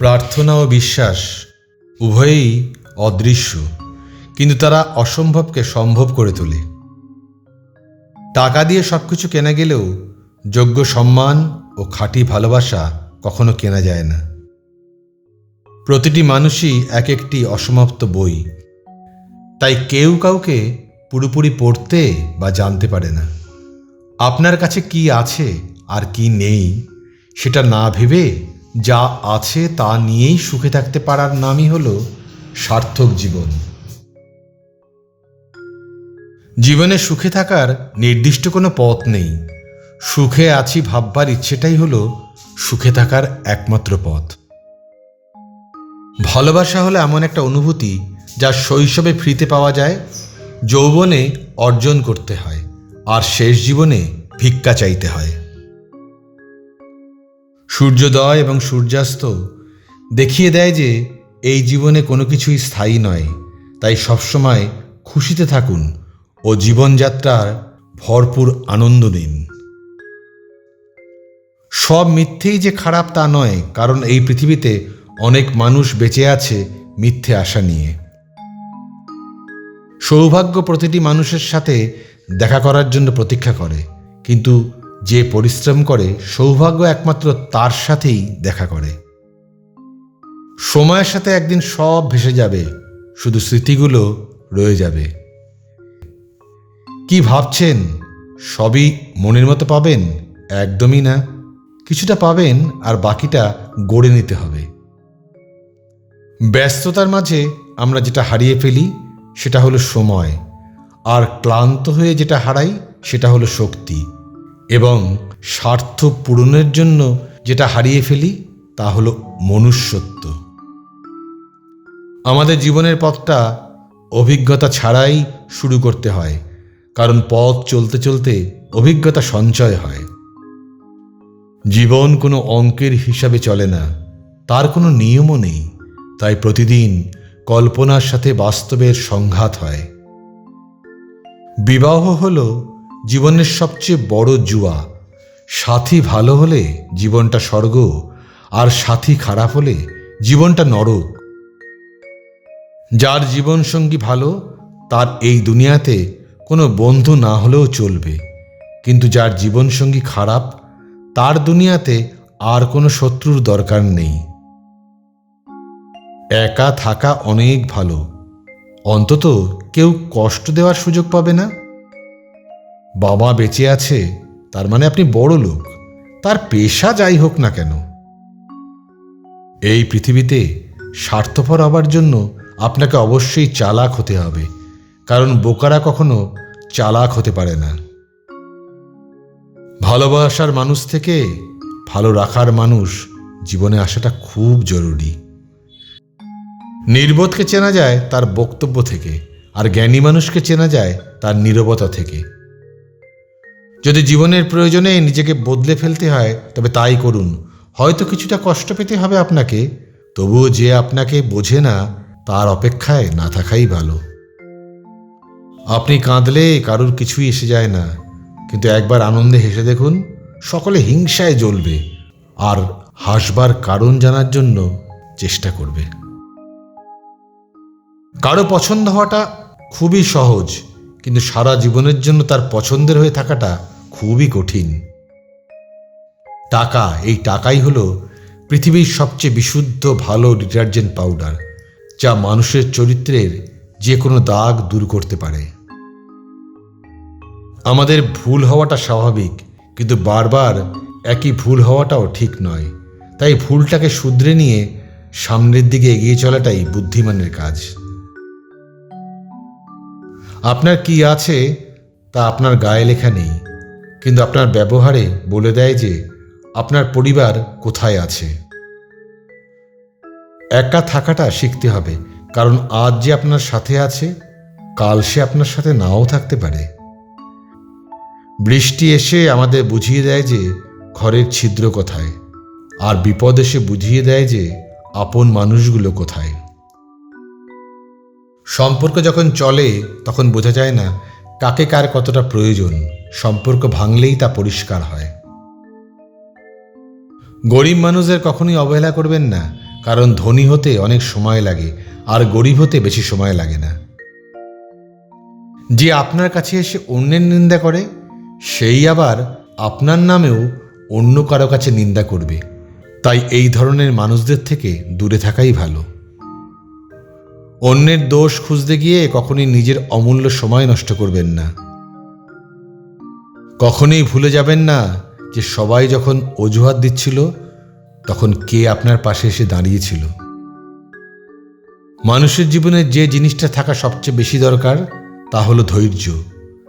প্রার্থনা ও বিশ্বাস উভয়েই অদৃশ্য, কিন্তু তারা অসম্ভবকে সম্ভব করে তোলে। টাকা দিয়ে সব কিছু কেনা গেলেও যোগ্য সম্মান ও খাঁটি ভালোবাসা কখনো কেনা যায় না। প্রতিটি মানুষই এক একটি অসমাপ্ত বই। তাই কেউ কাউকে পুরোপুরি পড়তে বা জানতে পারে না। আপনার কাছে কি আছে আর কি নেই, সেটা না ভেবে যা আছে তা নিয়েই সুখে থাকতে পারার নামই হলো সার্থক জীবন। জীবনে সুখে থাকার নির্দিষ্ট কোনো পথ নেই। সুখে আছি ভাববার ইচ্ছেটাই হলো সুখে থাকার একমাত্র পথ। ভালোবাসা হলো এমন একটা অনুভূতি যা শৈশবে ফ্রিতে পাওয়া যায়, যৌবনে অর্জন করতে হয়, আর শেষ জীবনে ভিক্ষা চাইতে হয়। সূর্যোদয় এবং সূর্যাস্ত দেখিয়ে দেয় যে এই জীবনে কোনো কিছুই স্থায়ী নয়। তাই সবসময় খুশিতে থাকুন ও জীবনযাত্রার ভরপুর আনন্দ নিন। সব মিথ্যেই যে খারাপ তা নয়, কারণ এই পৃথিবীতে অনেক মানুষ বেঁচে আছে মিথ্যে আশা নিয়ে। সৌভাগ্য প্রতিটি মানুষের সাথে দেখা করার জন্য প্রতীক্ষা করে, কিন্তু যে পরিশ্রম করে, সৌভাগ্য একমাত্র তার সাথেই দেখা করে। সময়ের সাথে একদিন সব ভেসে যাবে, শুধু স্মৃতিগুলো রয়ে যাবে। কি ভাবছেন? সবই মনের মতো পাবেন? একদমই না। কিছুটা পাবেন, আর বাকিটা গড়ে নিতে হবে। ব্যস্ততার মাঝে আমরা যেটা হারিয়ে ফেলি, সেটা হলো সময়। আর ক্লান্ত হয়ে যেটা হারাই, সেটা হলো শক্তি। এবং স্বার্থ পূরণের জন্য যেটা হারিয়ে ফেলি, তা হলো মনুষ্যত্ব। আমাদের জীবনের পথটা অভিজ্ঞতা ছাড়াই শুরু করতে হয়, কারণ পথ চলতে চলতে অভিজ্ঞতা সঞ্চয় হয়। জীবন কোনো অঙ্কের হিসাবে চলে না, তার কোনো নিয়মও নেই, তাই প্রতিদিন কল্পনার সাথে বাস্তবের সংঘাত হয়। বিবাহ হল জীবনের সবচেয়ে বড় জুয়া। সাথী ভালো হলে জীবনটা স্বর্গ, আর সাথী খারাপ হলে জীবনটা নরক। যার জীবনসঙ্গী ভালো, তার এই দুনিয়াতে কোনো বন্ধু না হলেও চলবে। কিন্তু যার জীবনসঙ্গী খারাপ, তার দুনিয়াতে আর কোনো শত্রুর দরকার নেই। একা থাকা অনেক ভালো। অন্তত কেউ কষ্ট দেওয়ার সুযোগ পাবে না। বাবা বেঁচে আছে, তার মানে আপনি বড় লোক। তার পেশা যাই হোক না কেন। এই পৃথিবীতে স্বার্থপর হবার জন্য আপনাকে অবশ্যই চালাক হতে হবে, কারণ বোকারা কখনো চালাক হতে পারে না। ভালোবাসার মানুষ থেকে ভালো রাখার মানুষ জীবনে আসাটা খুব জরুরি। নির্বোধকে চেনা যায় তার বক্তব্য থেকে, আর জ্ঞানী মানুষকে চেনা যায় তার নীরবতা থেকে। যদি জীবনের প্রয়োজনে নিজেকে বদলে ফেলতে হয়, তবে তাই করুন। হয়তো কিছুটা কষ্ট পেতে হবে আপনাকে, তবুও যে আপনাকে বোঝে না, তার অপেক্ষায় না থাকাই ভালো। আপনি কাঁদলে কারুর কিছুই এসে যায় না, কিন্তু একবার আনন্দে হেসে দেখুন, সকলে হিংসায় জ্বলবে, আর হাসবার কারণ জানার জন্য চেষ্টা করবে। কারও পছন্দ হওয়াটা খুবই সহজ, কিন্তু সারা জীবনের জন্য তার পছন্দের হয়ে থাকাটা খুবই কঠিন। টাকা, এই টাকাই হলো পৃথিবীর সবচেয়ে বিশুদ্ধ, ভালো ডিটারজেন্ট পাউডার, যা মানুষের চরিত্রের যে কোনো দাগ দূর করতে পারে। আমাদের ভুল হওয়াটা স্বাভাবিক, কিন্তু বারবার একই ভুল হওয়াটাও ঠিক নয়। তাই ভুলটাকে শুধরে নিয়ে সামনের দিকে এগিয়ে চলাটাই বুদ্ধিমানের কাজ। আপনার কি আছে তা আপনার গায়ে লেখা নেই। কিন্তু আপনার ব্যবহারে বলে দেয় যে আপনার পরিবার কোথায় আছে। একা থাকাটা শিখতে হবে, কারণ আজ যে আপনার সাথে আছে, কাল সে আপনার সাথে নাও থাকতে পারে। বৃষ্টি এসে আমাদের বুঝিয়ে দেয় যে ঘরের ছিদ্র কোথায়, আর বিপদ এসে বুঝিয়ে দেয় যে আপন মানুষগুলো কোথায়। সম্পর্ক যখন চলে, তখন বোঝা যায় না কাকে কার কতটা প্রয়োজন, সম্পর্ক ভাঙলেই তা পরিষ্কার হয়। গরিব মানুষদের কখনোই অবহেলা করবেন না, কারণ ধনী হতে অনেক সময় লাগে, আর গরিব হতে বেশি সময় লাগে না। যে আপনার কাছে এসে অন্যের নিন্দা করে, সেই আবার আপনার নামেও অন্য কারও কাছে নিন্দা করবে। তাই এই ধরনের মানুষদের থেকে দূরে থাকাই ভালো। অন্যের দোষ খুঁজতে গিয়ে কখনই নিজের অমূল্য সময় নষ্ট করবেন না। কখনোই ভুলে যাবেন না যে সবাই যখন অজুহাত দিচ্ছিল, তখন কে আপনার পাশে এসে দাঁড়িয়েছিল। মানুষের জীবনে যে জিনিসটা থাকা সবচেয়ে বেশি দরকার, তা হলো ধৈর্য।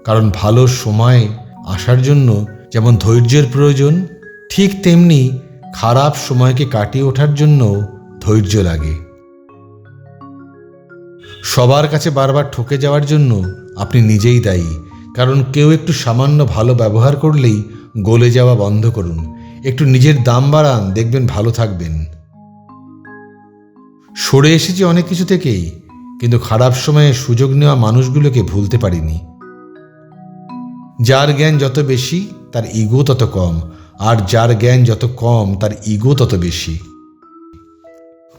কারণ ভালো সময় আসার জন্য যেমন ধৈর্যের প্রয়োজন, ঠিক তেমনি খারাপ সময়কে কাটিয়ে ওঠার জন্য ধৈর্য লাগে। সবার কাছে বারবার ঠকে যাওয়ার জন্য আপনি নিজেই দায়ী। কারণ কেউ একটু সামান্য ভালো ব্যবহার করলেই গলে যাওয়া বন্ধ করুন। একটু নিজের দাম বাড়ান, দেখবেন ভালো থাকবেন। সরে এসেছি অনেক কিছু থেকেই, কিন্তু খারাপ সময়ে সুযোগ নেওয়া মানুষগুলোকে ভুলতে পারিনি। যার জ্ঞান যত বেশি, তার ইগো তত কম, আর যার জ্ঞান যত কম, তার ইগো তত বেশি।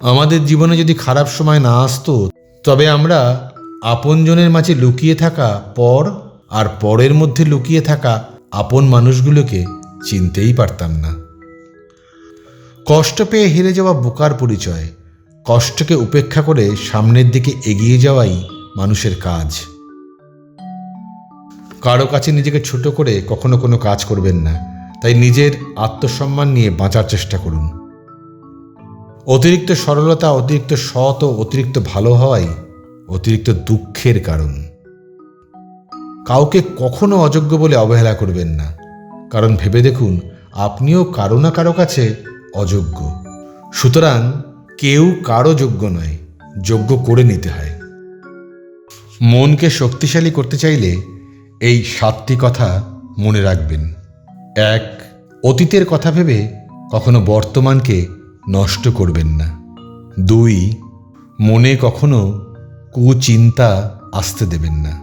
আমাদের জীবনে যদি খারাপ সময় না আসতো তবে আমরা আপনজনের মাঝে লুকিয়ে থাকা পর আর পরের মধ্যে লুকিয়ে থাকা আপন মানুষগুলোকে চিনতেই পারতাম না। কষ্ট পেয়ে হেরে যাওয়া বোকার পরিচয়, কষ্টকে উপেক্ষা করে সামনের দিকে এগিয়ে যাওয়াই মানুষের কাজ। কারও কাছে নিজেকে ছোট করে কখনো কোনো কাজ করবেন না, তাই নিজের আত্মসম্মান নিয়ে বাঁচার চেষ্টা করুন। অতিরিক্ত সরলতা, অতিরিক্ত সৎ ও অতিরিক্ত ভালো হওয়াই অতিরিক্ত দুঃখের কারণ। কাউকে কখনো অযোগ্য বলে অবহেলা করবেন না। কারণ ভেবে দেখুন, আপনিও কারও না কারও কাছে অযোগ্য। সুতরাং কেউ কারও যোগ্য নয়, যোগ্য করে নিতে হয়। মনকে শক্তিশালী করতে চাইলে এই সাতটি কথা মনে রাখবেন। এক, অতীতের কথা ভেবে কখনো বর্তমানকে নষ্ট করবেন না। দুই, মনে কখনো কুচিন্তা আসতে দেবেন না।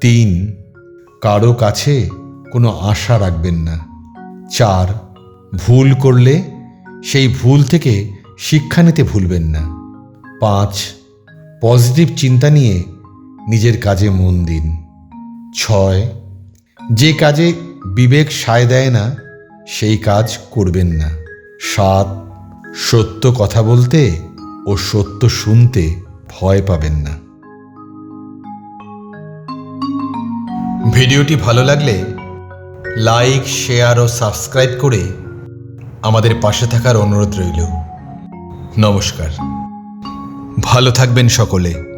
তিন, কারও কাছে কোনো আশা রাখবেন না। চার, ভুল করলে সেই ভুল থেকে শিক্ষা নিতে ভুলবেন না। পাঁচ, পজিটিভ চিন্তা নিয়ে নিজের কাজে মন দিন। ছয়, যে কাজে বিবেক সায় দেয় না, সেই কাজ করবেন না। সাত সত্য কথা বলতে ও সত্য শুনতে ভয় পাবেন না। ভিডিওটি ভালো লাগলে লাইক, শেয়ার ও সাবস্ক্রাইব করে আমাদের পাশে থাকার অনুরোধ রইল। নমস্কার। ভালো থাকবেন সকলে।